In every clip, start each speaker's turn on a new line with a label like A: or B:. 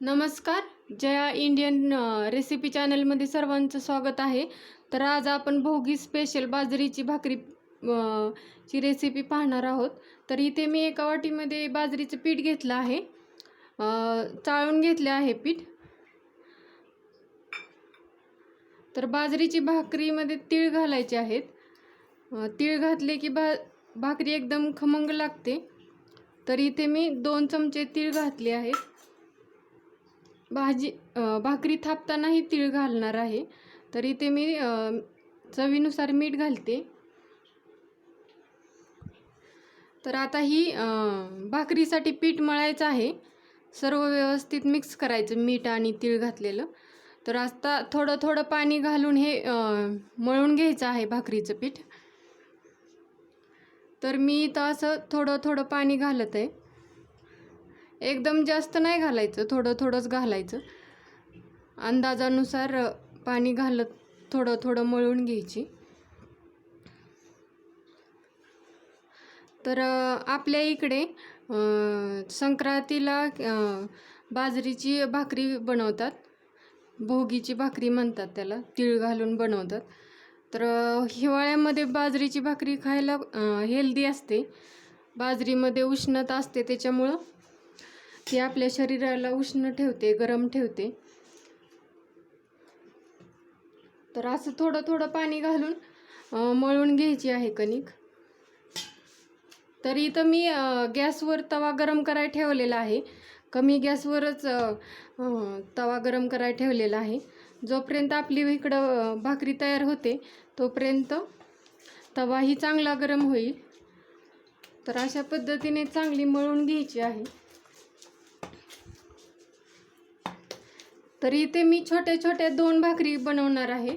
A: नमस्कार. Jaya Indian recipe चॅनलमध्ये सर्वांचं स्वागत आहे. तर आज आपण भोगी स्पेशल बाजरीची भाकरी ची रेसिपी पाहणार आहोत. तर इथे मी एका वाटीमध्ये बाजरीचं पीठ घेतलं आहे. चाळून घेतले आहे पीठ. तर बाजरीची भाकरीमध्ये तीळ घालायचे आहेत. तीळ घातले की भा भाकरी एकदम खमंग लागते. तर इथे मी दोन चमचे तीळ घातले आहेत. भाजी भाकरी थापतानाही तीळ घालणार आहे. तर इथे मी चवीनुसार मीठ घालते. तर आता ही भाकरीसाठी पीठ मळायचं आहे. सर्व व्यवस्थित मिक्स करायचं मीठ आणि तीळ घातलेलं. तर आता थोडं थोडं पाणी घालून हे मळून घ्यायचं आहे भाकरीचं पीठ. तर मी इथं असं थोडं थोडं पाणी घालत आहे. एकदम जास्त नाही घालायचं थोडं थोडंच घालायचं. अंदाजानुसार पाणी घालत थोडं थोडं मळून घ्यायची. तर आपल्या इकडे संक्रांतीला बाजरीची भाकरी बनवतात. भोगीची भाकरी म्हणतात त्याला तीळ घालून बनवतात. तर हिवाळ्यामध्ये बाजरीची भाकरी खायला हेल्दी असते. बाजरीमध्ये उष्णता असते त्याच्यामुळं ती आपल्या शरीराला उष्ण ठेवते गरम ठेवते. तर असं थोडं थोडं पाणी घालून मळून घ्यायची आहे कणिक. तर इथं मी गॅसवर तवा गरम कराय ठेवलेला आहे. कमी गॅसवरच तवा गरम कराय ठेवलेला आहे. जोपर्यंत आपली इकडं भाकरी तयार होते तोपर्यंत तवाही चांगला गरम होईल. तर अशा पद्धतीने चांगली मळून घ्यायची आहे. तर इथे मी छोट्या छोट्या दोन भाकरी बनवणार आहे.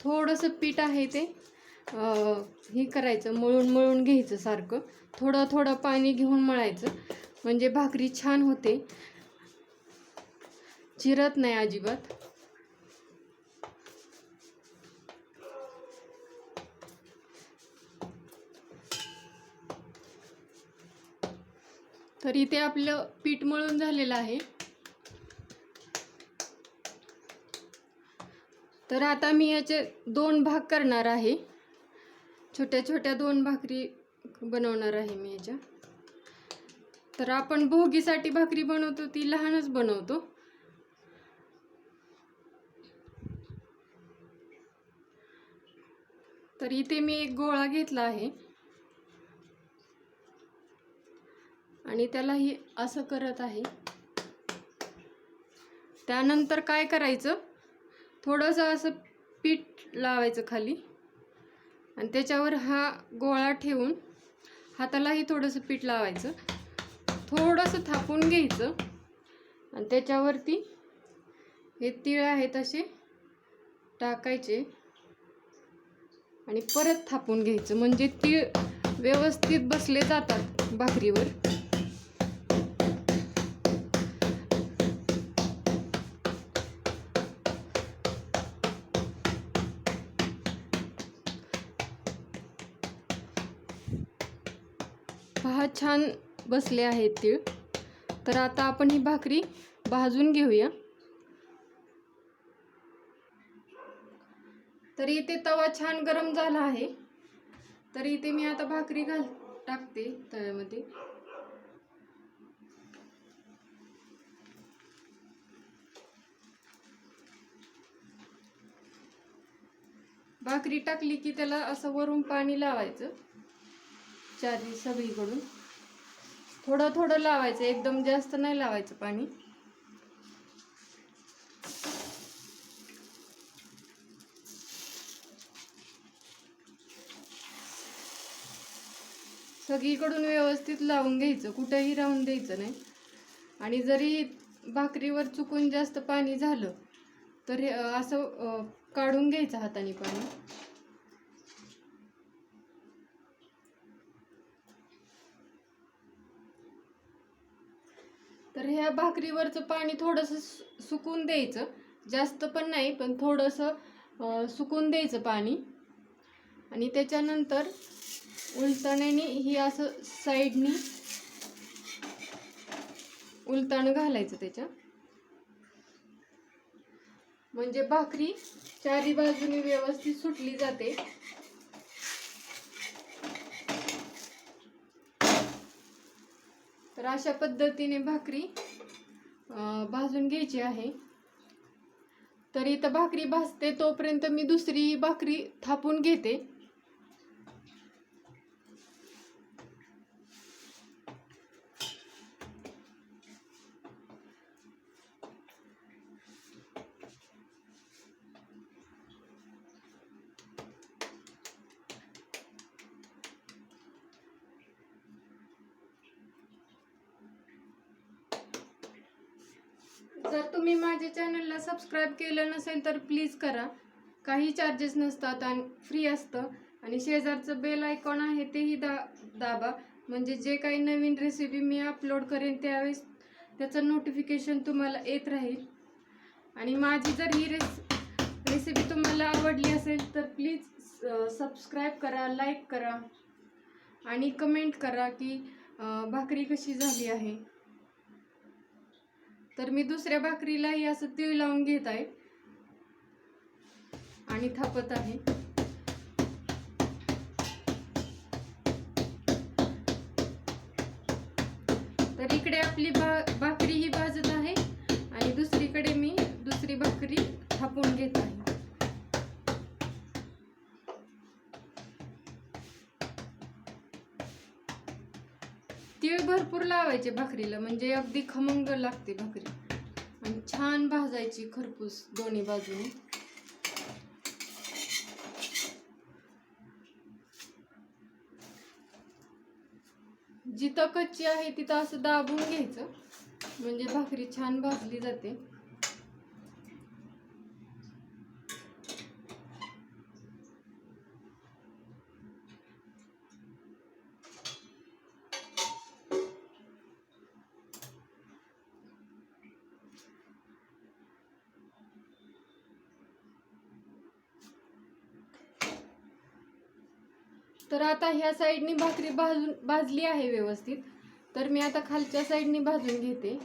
A: थोडंसं पीठ आहे ते. हे करायचं मळून मळून घ्यायचं सारखं. थोडं थोडं पाणी घेऊन मळायचं. म्हणजे भाकरी छान होते. चिरत नाही अजिबात. तर इथे आपलं पीठ मळून झालेलं आहे. तर आता मी याचे दोन भाग करणार आहे. छोट्या छोट्या दोन भाकरी बनवणार आहे मी याच्या. तर आपण भोगीसाठी भाकरी बनवतो ती लहानच बनवतो. तर इथे मी एक गोळा घेतला आहे. आणि त्यालाही असं करत आहे. त्यानंतर काय करायचं? थोडंसं असं पीठ लावायचं खाली. आणि त्याच्यावर हा गोळा ठेवून हातालाही थोडंसं पीठ लावायचं. थोडंसं थापून घ्यायचं. आणि त्याच्यावरती हे तिळ आहेत असे टाकायचे. आणि परत थापून घ्यायचं. म्हणजे तीळ व्यवस्थित बसले जातात भाकरीवर. पहा छान बसले आहेत तीळ तर आता आपण ही भाकरी भाजून घेऊया. तर इथे तवा छान गरम झाला आहे. तर इथे मी आता भाकरी घाल टाकते तव्यामध्ये. भाकरी टाकली की त्याला असं वरून पाणी लावायचं. चारी सगळीकडून. थोडं थोडं लावायचं. एकदम जास्त नाही लावायचं पाणी. सगळीकडून व्यवस्थित लावून घ्यायचं. कुठेही राहून द्यायचं नाही. आणि जरी भाकरीवर चुकून जास्त पाणी झालं तर असं काढून घ्यायचं हाताने पाणी. ह्या भाकरीवरचं पाणी थोडंसं सु- सुकून द्यायचं. जास्त पण नाही पण थोडंसं सुकून द्यायचं पाणी. आणि त्याच्यानंतर उलटण्याने ही असं साईडनी उलताण घालायचं त्याच्या. म्हणजे भाकरी चारी बाजूनी व्यवस्थित सुटली जाते. तर अशा पद्धतीने भाकरी भाजून घ्यायची आहे. तर इथं भाकरी भाजते तोपर्यंत मी दुसरी भाकरी थापून घेते. जर तुम्ही माझ्या चॅनलला सबस्क्राईब केलं नसेल तर प्लीज करा. काही चार्जेस नसतात आणि फ्री असतं. आणि शेजारचं बेल आयकॉन आहे तेही दा दाबा. म्हणजे जे काही नवीन रेसिपी मी अपलोड करेन त्यावेळेस त्याचं नोटिफिकेशन तुम्हाला येत राहील. आणि माझी जर ही रेस रेसिपी तुम्हाला आवडली असेल तर प्लीज सबस्क्राईब करा लाईक करा. आणि कमेंट करा की भाकरी कशी झाली आहे. तर मी दुसऱ्या भाकरीलाही असं तीळ लावून घेत आहे. आणि थापत आहे. तर इकडे आपली भा भाकरी ही भाजत आहे. आणि दुसरीकडे मी दुसरी भाकरी थापून घेत आहे. भरपूर लावायचे भाकरीला म्हणजे अगदी खमंग लागते भाकरी. आणि छान भाजायची खरपूस दोन्ही बाजूने. जिथं कच्ची आहे तिथं असं दाबून घ्यायचं. म्हणजे भाकरी छान भाजली जाते. तर आता ह्या साईडनी भाकरी भाजून भाजली आहे व्यवस्थित. तर मी आता खालच्या साईडनी भाजून घेते.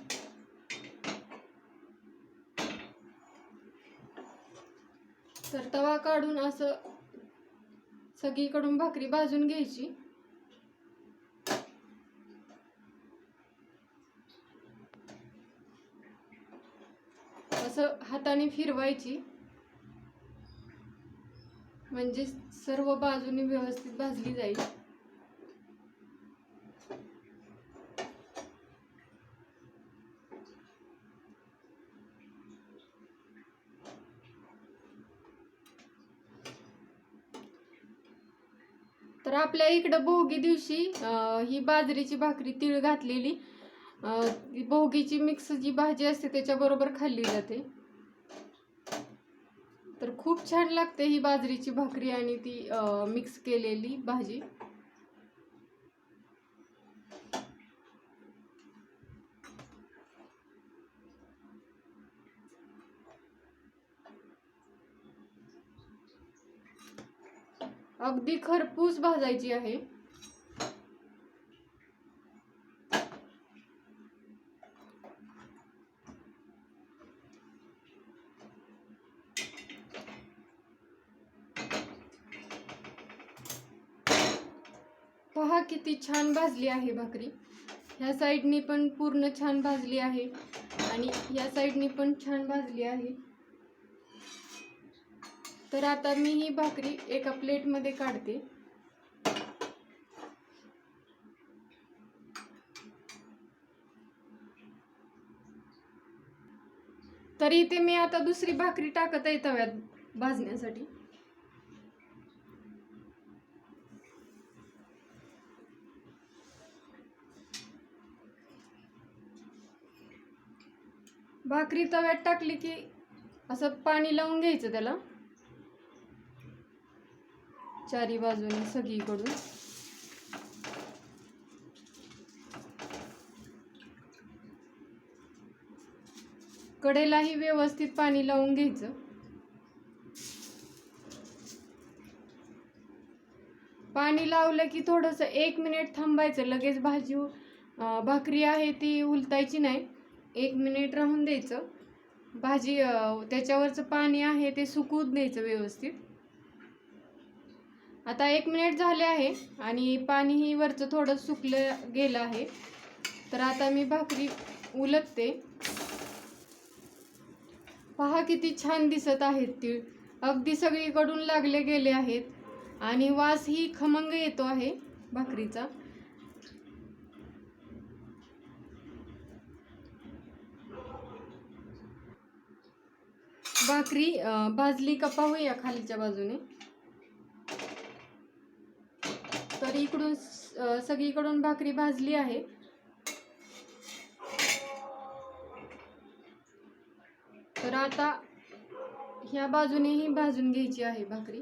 A: तर तवा काढून असं सगळीकडून भाकरी भाजून घ्यायची. असं हाताने फिरवायची. म्हणजे सर्व बाजूनी व्यवस्थित भाजली जाईल. तर आपल्या इकडं भोगी दिवशी ही बाजरीची भाकरी तीळ घातलेली. भोगीची मिक्स जी भाजी असते त्याच्याबरोबर खाल्ली जाते. खूप छान लागते ही बाजरीची भाकरी आणि ती मिक्स केलेली भाजी. अगदी खरपूस भाजायची आहे. पहा किती छान भाजली आहे भाकरी. ह्या साईडनी पण पूर्ण छान भाजली आहे आणि या साईडनी पण छान भाजली आहे. तर आता मी ही भाकरी एका प्लेटमध्ये काढते. तर इथे मी आता दुसरी भाकरी टाकत आहे तव्यात भाजण्यासाठी. भाकरी तव्यात टाकली की असं पाणी लावून घ्यायचं त्याला. चारी बाजूने सगळीकडून. कडेलाही व्यवस्थित पाणी लावून घ्यायचं. पाणी लावलं की थोडंसं एक मिनिट थांबायचं. लगेच भाजी भाकरी आहे ती उलटायची नाही. एक मिनिट राहून द्यायचं. भाजी त्याच्यावरचं पाणी आहे ते सुकून द्यायचं व्यवस्थित. आता एक मिनिट झाले आहे आणि पाणीही वरचं थोडं सुकलं गेलं आहे. तर आता मी भाकरी उलटते पहा किती छान दिसत आहेत तीळ अगदी सगळीकडून लागले गेले आहेत. आणि वासही खमंग येतो आहे भाकरीचा. भाकरी भाजली का पाहूया खालीच्या बाजूने. तर इकडून सगळीकडून भाकरी भाजली आहे. तर आता ह्या बाजूनेही भाजून घ्यायची आहे भाकरी.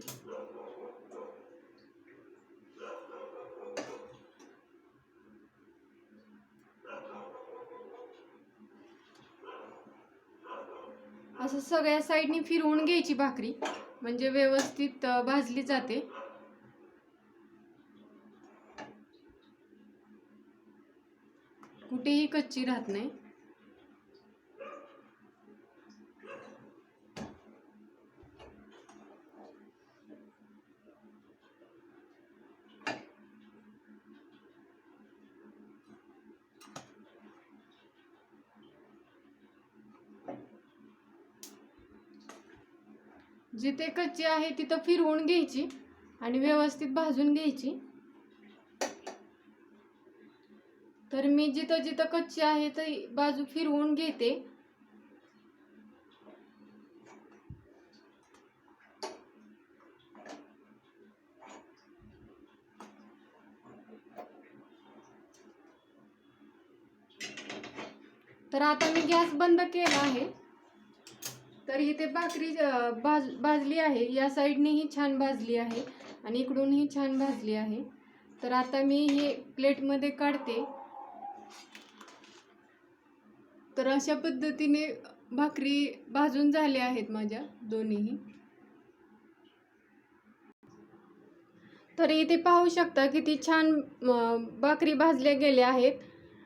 A: असं सगळ्या साईडनी फिरवून घ्यायची भाकरी. म्हणजे व्यवस्थित भाजली जाते. कुठेही कच्ची राहत नाही. जिथे कच्ची आहे तिथं फिरवून घ्यायची आणि व्यवस्थित भाजून घ्यायची. तर मी जिथं जिथं कच्ची आहे तर बाजू फिरवून घेते. तर आता मी गॅस बंद केला आहे. तर इथे भाकरी भाज भाजली आहे. या साईडनेही छान भाजली आहे आणि इकडूनही छान भाजली आहे. तर आता मी हे प्लेटमध्ये काढते. तर अशा पद्धतीने भाकरी भाजून झाल्या आहेत माझ्या दोन्हीही. तर इथे पाहू शकता किती छान भाकरी भाजल्या गेल्या आहेत.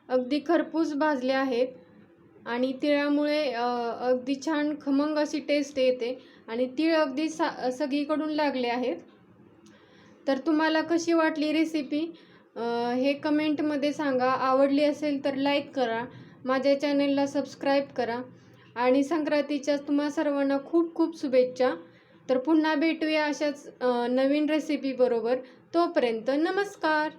A: अगदी खरपूस भाजल्या आहेत. आणि तिळामुळे अगदी छान खमंग अशी टेस्ट येते. आणि तीळ अगदी सा सगळीकडून लागले आहेत. तर तुम्हाला कशी वाटली रेसिपी हे कमेंटमध्ये सांगा. आवडली असेल तर लाईक करा. माझ्या चॅनलला सबस्क्राईब करा. आणि संक्रांतीच्या तुम्हा सर्वांना खूप खूप शुभेच्छा. तर पुन्हा भेटूया अशाच नवीन रेसिपी बरोबर. तोपर्यंत नमस्कार!